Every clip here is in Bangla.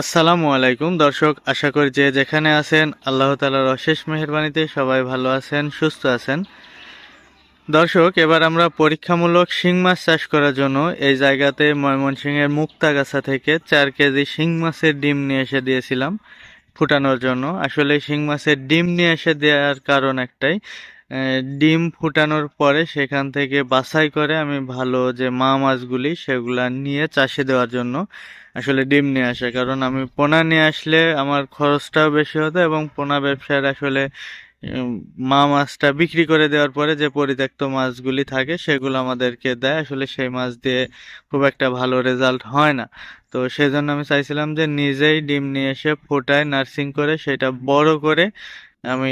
আসসালামু আলাইকুম, দর্শক, আশা করি যে যেখানে আছেন, আল্লাহ তালার অশেষ মেহরবানিতে সবাই ভালো আছেন, সুস্থ আছেন। দর্শক, এবার আমরা পরীক্ষামূলক শিং মাছ চাষ করার জন্য এই জায়গাতে ময়মনসিংহের মুক্তাগাছা থেকে চার কেজি শিং মাছের ডিম নিয়ে এসে দিয়েছিলাম ফুটানোর জন্য। আসলে শিং মাছের ডিম নিয়ে এসে দেওয়ার কারণ একটাই ডিম ফুটানোর পরে সেখান থেকে বাছাই করে আমি ভালো যে মা মাছগুলি সেগুলা নিয়ে চাষে দেওয়ার জন্য আসলে ডিম নিয়ে আসা। কারণ আমি পোনা নিয়ে আসলে আমার খরচটাও বেশি হতো এবং পোনা ব্যবসার আসলে মা মাছটা বিক্রি করে দেওয়ার পরে যে পরিত্যক্ত মাছগুলি থাকে সেগুলো আমাদেরকে দেয়। আসলে সেই মাছ দিয়ে খুব একটা ভালো রেজাল্ট হয় না। তো সেই জন্য আমি চাইছিলাম যে নিজেই ডিম নিয়ে এসে ফোটায় নার্সিং করে, সেটা বড় করে আমি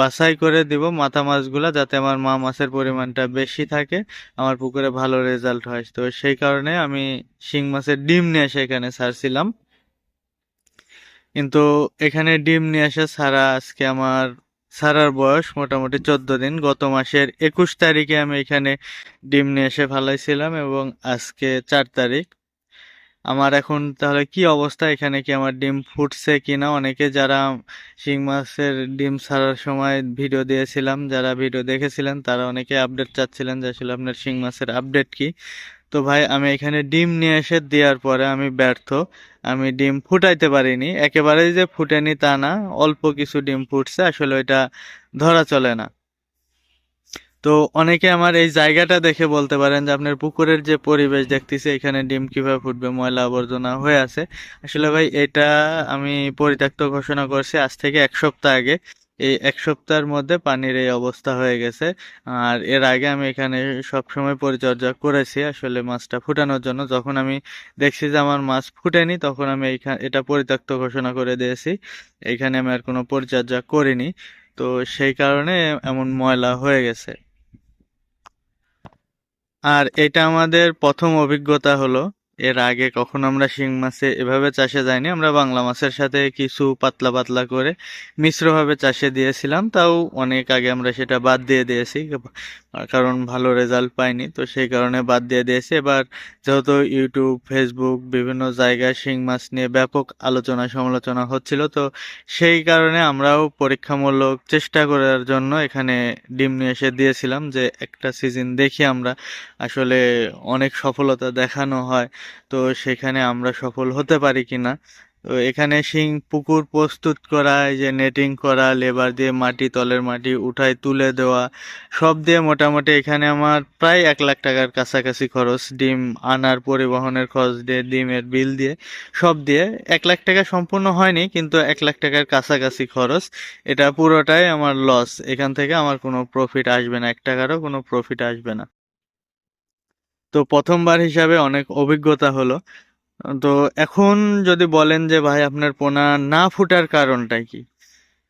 বাছাই করে দিব মাথা মাছগুলা যাতে আমার মা মাছের পরিমাণটা বেশি থাকে, আমার পুকুরে ভালো রেজাল্ট হয়। তো সেই কারণে আমি শিং মাছের ডিম নিয়ে এসে এখানে ছাড়ছিলাম। কিন্তু এখানে ডিম নিয়ে এসে ছাড়া আজকে আমার ছাড়ার বয়স মোটামুটি চোদ্দ দিন। গত মাসের একুশ তারিখে আমি এখানে ডিম নিয়ে এসে ফালাইছিলাম এবং আজকে চার তারিখ। আমার এখন তাহলে কি অবস্থা? এখানে কি আমার ডিম ফুটছে কিনা? অনেকে যারা শিং মাছের ডিম ছাড়ার সময় ভিডিও দিয়েছিলাম, যারা ভিডিও দেখেছিলেন, তারা অনেকে আপডেট চাচ্ছিলেন যে আসলে আপনার শিং মাছের আপডেট কি। তো ভাই, আমি এখানে ডিম নিয়ে এসে দেওয়ার পরে আমি ব্যর্থ। আমি ডিম ফুটাইতে পারিনি। একেবারেই যে ফুটেনি তা না, অল্প কিছু ডিম ফুটছে, আসলে ওইটা ধরা চলে না। তো অনেকে আমার এই জায়গাটা দেখে বলতে পারেন যে আপনার পুকুরের যে পরিবেশ দেখতেছি, এখানে ডিম কীভাবে ফুটবে, ময়লা আবর্জনা হয়ে আছে। আসলে ভাই, এটা আমি পরিত্যক্ত ঘোষণা করছি আজ থেকে এক সপ্তাহ আগে। এই এক সপ্তাহের মধ্যে পানির এই অবস্থা হয়ে গেছে। আর এর আগে আমি এখানে সবসময় পরিচর্যা করেছি আসলে মাছটা ফুটানোর জন্য। যখন আমি দেখছি যে আমার মাছ ফুটেনি, তখন আমি এইখানে এটা পরিত্যক্ত ঘোষণা করে দিয়েছি। এইখানে আমি আর কোনো পরিচর্যা করিনি। তো সেই কারণে এমন ময়লা হয়ে গেছে। আর এটা আমাদের প্রথম অভিজ্ঞতা হলো। এর আগে কখনো আমরা শিং মাছে এভাবে চাষে যাইনি, আমরা বাংলা মাছের সাথে কিছু পাতলা পাতলা করে মিশ্রভাবে চাষে দিয়েছিলাম, তাও অনেক আগে আমরা সেটা বাদ দিয়ে দিয়েছি কারণ ভালো রেজাল্ট পাইনি, তো সেই কারণে বাদ দিয়ে দিয়েছি। এবার যেহেতু ইউটিউব, ফেসবুক বিভিন্ন জায়গায় শিং মাছ নিয়ে ব্যাপক আলোচনা সমালোচনা হচ্ছিল, তো সেই কারণে আমরাও পরীক্ষামূলক চেষ্টা করার জন্য এখানে ডিম নিয়ে এসে দিয়েছিলাম যে একটা সিজন দেখি আমরা, আসলে অনেক সফলতা দেখানো হয়। তো সেখানে আমরা সফল হতে পারি কিনা? তো এখানে শিং পুকুর প্রস্তুত করা যে নেটিং করা, লেবার দিয়ে মাটি, তলের মাটি উঠায় তুলে দেওয়া, সব দিয়ে মোটামুটি এখানে আমার প্রায় এক লাখ টাকার কাছাকাছি খরচ। ডিম আনার, পরিবহনের খরচ দিয়ে, ডিমের বিল দিয়ে, সব দিয়ে এক লাখ টাকা সম্পূর্ণ হয়নি, কিন্তু এক লাখ টাকার কাছাকাছি খরচ। এটা পুরোটাই আমার লস এখান থেকে আমার কোনো প্রফিট আসবে না, এক টাকারও কোনো প্রফিট আসবে না। তো প্রথমবার হিসাবে অনেক অভিজ্ঞতা হলো। তো এখন যদি বলেন যে, ভাই, আপনার পোনা না ফুটার কারণটা কি?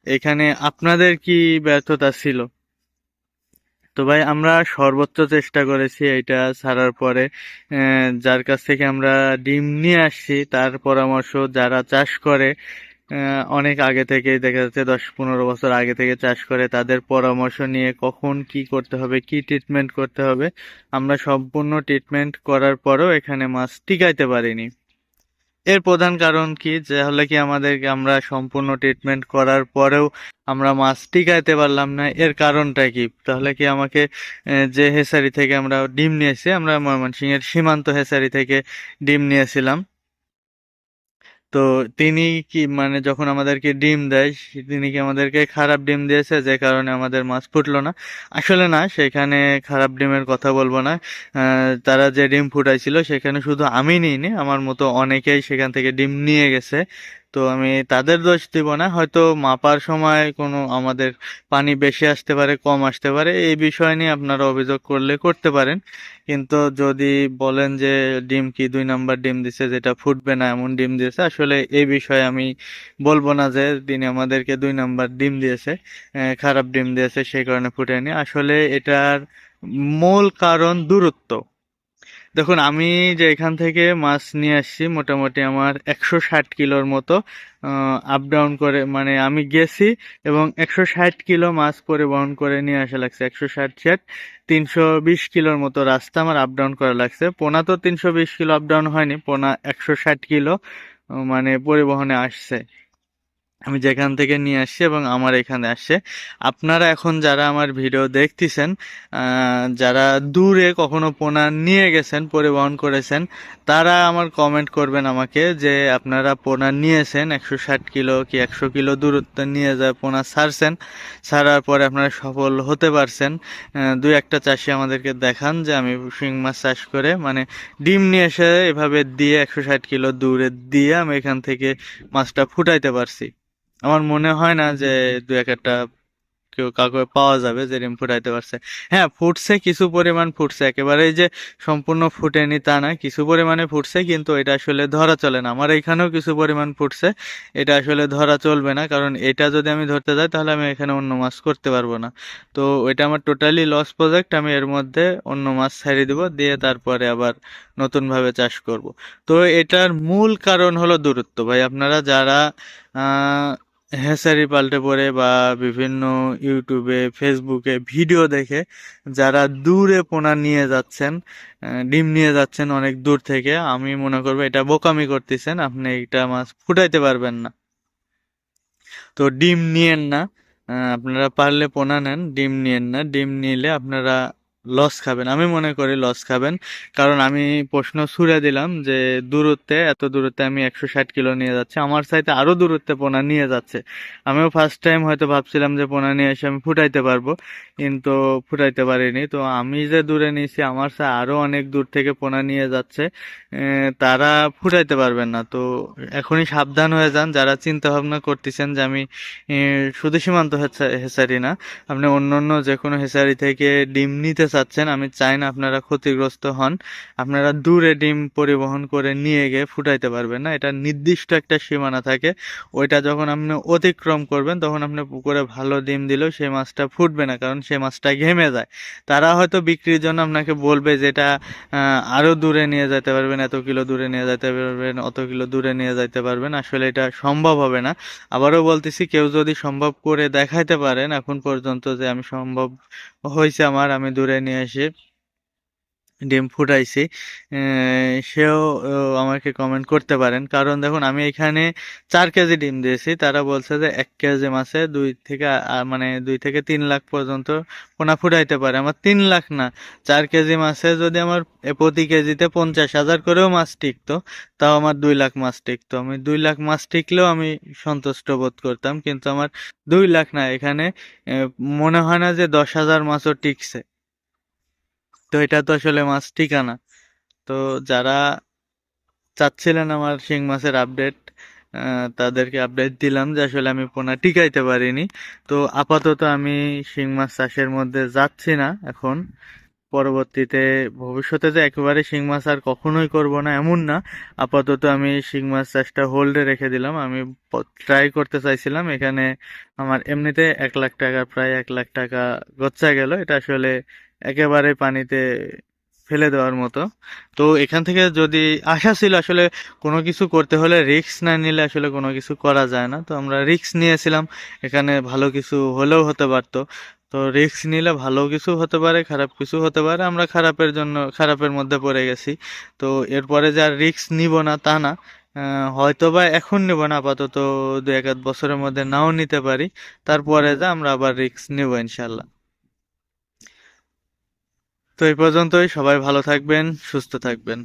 এখানে আপনাদের কি ব্যর্থতা ছিল? তো ভাই, আমরা সর্বোচ্চ চেষ্টা করেছি এটা ছাড়ার পরে যার কাছ থেকে আমরা ডিম নিয়ে আসছি, তার পরামর্শ যারা চাষ করে অনেক আগে থেকে দেখা যাচ্ছে দশ পনেরো বছর আগে থেকে চাষ করে, তাদের পরামর্শ নিয়ে কখন কি করতে হবে, কি ট্রিটমেন্ট করতে হবে, আমরা সম্পূর্ণ ট্রিটমেন্ট করার পরেও এখানে মাছ টিকাইতে পারিনি। এর প্রধান কারণ কি? যে হলে কি আমাদেরকে আমরা সম্পূর্ণ ট্রিটমেন্ট করার পরেও আমরা মাছ টিকাইতে পারলাম না। এর কারণটা কি? তাহলে কি আমাকে যে হেসারি থেকে আমরা ডিম নিয়েছি আমরা ময়মনসিংহের সীমান্ত হেসারি থেকে ডিম নিয়েছিলাম তো তিনি কি মানে যখন আমাদেরকে ডিম দেয়, তিনি কি আমাদেরকে খারাপ ডিম দিয়েছে? যে কারণে আমাদের মাছ ফুটলো না। আসলে না, সেখানে খারাপ ডিমের কথা বলব না। তারা যে ডিম ফুটাইছিল, সেখানে শুধু আমি নিইনি, আমার মতো অনেকেই সেখান থেকে ডিম নিয়ে গেছে। তো আমি তাদের দোষ দিব না। হয়তো মাপার সময় কোনো আমাদের পানি বেশি আসতে পারে, কম আসতে পারে, এই বিষয় নিয়ে আপনারা অভিযোগ করলে করতে পারেন। কিন্তু যদি বলেন যে ডিম কি দুই নাম্বার ডিম দিছে, যেটা ফুটবে না এমন ডিম দিয়েছে, আসলে এই বিষয়ে আমি বলব না যে তিনি আমাদেরকে দুই নাম্বার ডিম দিয়েছে খারাপ ডিম দিয়েছে সেই কারণে ফুটেনি। আসলে এটার মূল কারণ দূরত্ব। দেখুন, আমি যে এখান থেকে মাছ নিয়ে আসছি, মোটামুটি আমার একশো ষাট কিলোর মতো আপ ডাউন করে মানে আমি গেছি এবং একশো ষাট কিলো মাছ পরিবহন করে নিয়ে আসা লাগছে। একশো ষাট ষাট তিনশো বিশ কিলোর মতো রাস্তা আমার আপ ডাউন করা লাগছে। পোনা তো তিনশো বিশ কিলো আপ ডাউন হয়নি, পোনা একশো ষাট কিলো মানে পরিবহনে আসছে। আমি যেখান থেকে নিয়ে আসছি এবং আমার এখানে আসছে। আপনারা এখন যারা আমার ভিডিও দেখতেছেন যারা দূরে কখনো পোনা নিয়ে গেছেন, পরিবহন করেছেন, তারা আমার কমেন্ট করবেন আমাকে যে আপনারা পোনা নিয়েছেন, একশো ষাট কিলো কি একশো কিলো দূরত্ব নিয়ে যায় পোনা ছাড়ছেন, ছাড়ার পরে আপনারা সফল হতে পারছেন। দুই একটা চাষি আমাদেরকে দেখান যে আমি শিং মাছ চাষ করে মানে ডিম নিয়ে এসে এভাবে দিয়ে একশো ষাট কিলো দূরে দিয়ে আমি এখান থেকে মাছটা ফুটাইতে পারছি। আমার মনে হয় না যে দু এক একটা কেউ কাউকে পাওয়া যাবে যে ডিম ফুটাইতে পারছে। হ্যাঁ ফুটছে কিছু পরিমাণ ফুটছে। একেবারেই যে সম্পূর্ণ ফুটেনি তা না, কিছু পরিমাণে ফুটছে কিন্তু এটা আসলে ধরা চলে না। আমার এখানেও কিছু পরিমাণ ফুটছে, এটা আসলে ধরা চলবে না। কারণ এটা যদি আমি ধরতে যাই তাহলে আমি এখানে অন্য মাছ করতে পারব না। তো এটা আমার টোটালি লস প্রজেক্ট আমি এর মধ্যে অন্য মাছ ছাড়িয়ে দেবো, দিয়ে তারপরে আবার নতুনভাবে চাষ করব। তো এটার মূল কারণ হলো দূরত্ব। ভাই, আপনারা যারা হ্যাচারি পাল্টে পড়ে বা বিভিন্ন ইউটিউবে, ফেসবুকে ভিডিও দেখে যারা দূরে পোনা নিয়ে যাচ্ছেন ডিম নিয়ে যাচ্ছেন অনেক দূর থেকে, আমি মনে করব এটা বোকামি করতেছেন, আপনি এটা মাছ ফুটাইতে পারবেন না। তো ডিম নিয়েন না আপনারা পারলে পোনা নেন, ডিম নিয়েন না, ডিম নিলে আপনারা লস খাবেন। আমি মনে করি লস খাবেন। কারণ আমি প্রশ্ন ছুড়ে দিলাম যে দূরত্বে, এত দূরত্বে আমি একশো ষাট কিলো নিয়ে যাচ্ছি। আমার চাইতে আরও দূরত্বে পোনা নিয়ে যাচ্ছে। আমিও ফার্স্ট টাইম হয়তো ভাবছিলাম যে পোনা নিয়ে এসে আমি ফুটাইতে পারব, কিন্তু ফুটাইতে পারিনি। তো আমি যে দূরে নিয়েছি, আমার সাথে আরও অনেক দূর থেকে পোনা নিয়ে যাচ্ছে তারা ফুটাইতে পারবেন না। তো এখনই সাবধান হয়ে যান। যারা চিন্তা ভাবনা করতেছেন যে আমি শুধু সীমান্ত হেচারি না, আপনি অন্য অন্য যে কোনো হেচারি থেকে ডিম নিতে চাচ্ছেন আমি চাই না আপনারা ক্ষতিগ্রস্ত হন। আপনারা দূরে ডিম পরিবহন করে নিয়ে গিয়ে ফুটাইতে পারবেন না। এটা নির্দিষ্ট একটা সীমানা থাকে। ওইটা যখন আপনি অতিক্রম করবেন তখন আপনি পুকুরে ভালো ডিম দিলেও সেই মাছটা ফুটবে না কারণ সেই মাছটা ঘেমে যায়। তারা হয়তো বিক্রির জন্য আপনাকে বলবে যেটা আহ, আরও দূরে নিয়ে যেতে পারবেন এত কিলো দূরে নিয়ে যেতে পারবেন অত কিলো দূরে নিয়ে যেতে পারবেন। আসলে এটা সম্ভব হবে না। আবারও বলতেছি কেউ যদি সম্ভব করে দেখাইতে পারেন এখন পর্যন্ত যে আমি সম্ভব হয়েছে আমার আমি দূরে নিয়ে এসে ডিম ফুটাইছি। সেও আমাকে কমেন্ট করতে পারেন। কারণ দেখুন, আমি এখানে চার কেজি ডিম দিয়েছি। তারা বলছে যে এক কেজি মাছে দুই থেকে মানে দুই থেকে তিন লাখ পর্যন্ত পোনা ফুটাইতে পারে। আমার তিন লাখ না। চার কেজি মাছে যদি আমার প্রতি কেজিতে পঞ্চাশ হাজার করেও মাছ টিকতো, তাও আমার দুই লাখ মাছ টিকতো। আমি দুই লাখ মাছ টিকলেও আমি সন্তুষ্ট বোধ করতাম। কিন্তু আমার দুই লাখ না। এখানে মনে হয় না যে দশ হাজার মাছও টিকছে। তো এটা তো আসলে মাছ ঠিকানা। তো যারা চাচ্ছিলেন আমার শিং মাছের আপডেট তাদেরকে আপডেট দিলাম যে আসলে আমি পোনা টিকাইতে পারিনি। তো আপাতত আমি শিং মাছ চাষের মধ্যে যাচ্ছি না এখন। পরবর্তীতে ভবিষ্যতে যে একেবারে শিং মাছ আর কখনোই করব না এমন না। আপাতত আমি শিং মাছ চাষটা হোল্ডে রেখে দিলাম। আমি ট্রাই করতে চাইছিলাম। এখানে আমার এমনিতে এক লাখ টাকা, প্রায় এক লাখ টাকা গচ্চা গেল। এটা আসলে একেবারে পানিতে ফেলে দেওয়ার মতো। তো এখান থেকে যদি আশা ছিল আসলে কোনো কিছু করতে হলে রিস্ক না নিলে আসলে কোনো কিছু করা যায় না। তো আমরা রিস্ক নিয়েছিলাম, এখানে ভালো কিছু হলেও হতে পারতো। তো রিস্ক নিলে ভালো কিছু হতে পারে, খারাপ কিছু হতে পারে, আমরা খারাপের জন্য, খারাপের মধ্যে পড়ে গেছি। তো এরপরে যে আর রিস্ক নিব না তা না হয়তো বা এখন নিব না, আপাতত দু এক বছরের মধ্যে নাও নিতে পারি। তারপরে যা আমরা আবার রিস্ক নিব ইনশাল্লাহ তো এই পর্যন্তই। সবাই ভালো থাকবেন সুস্থ থাকবেন।